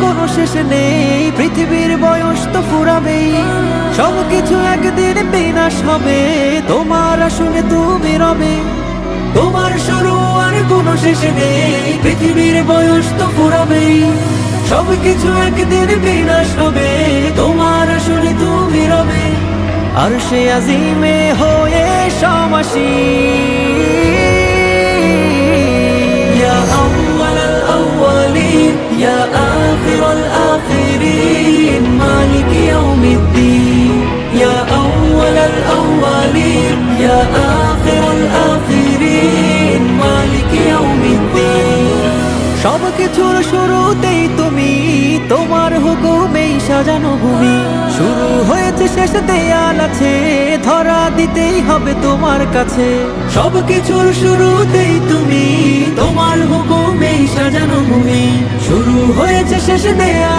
কোনো শেষ নেই। পৃথিবীর বয়স তো ফুরাবেই। সব কিছু একদিন বিনাশ হবে। তোমার আসলে তুমি রবে। তোমার শুরু আর কোনো শেষ নেই। পৃথিবীর বয়স তো ফুরাবেই। সব কিছু একদিন বিনাশ হবে। তোমার আসলে তুমি রবে। আর সে আজিমে হয়ে সমাসী। الآخرين مالك يوم الدين يا أول الأولين يا آخر الآخرين مالك يوم الدين সব কিছুর শুরুতেই তুমি তোমার হুকুমেই সাজানো ভূমি শুরু হয়েছে শেষ দেয়াল আছে ধরা দিতেই হবে তোমার কাছে সব কিছুর শুরুতেই তুমি তোমার হুকুমেই সাজানো ভূমি শুরু হয়েছে শেষ দেয়াল আছে ধরা দিতেই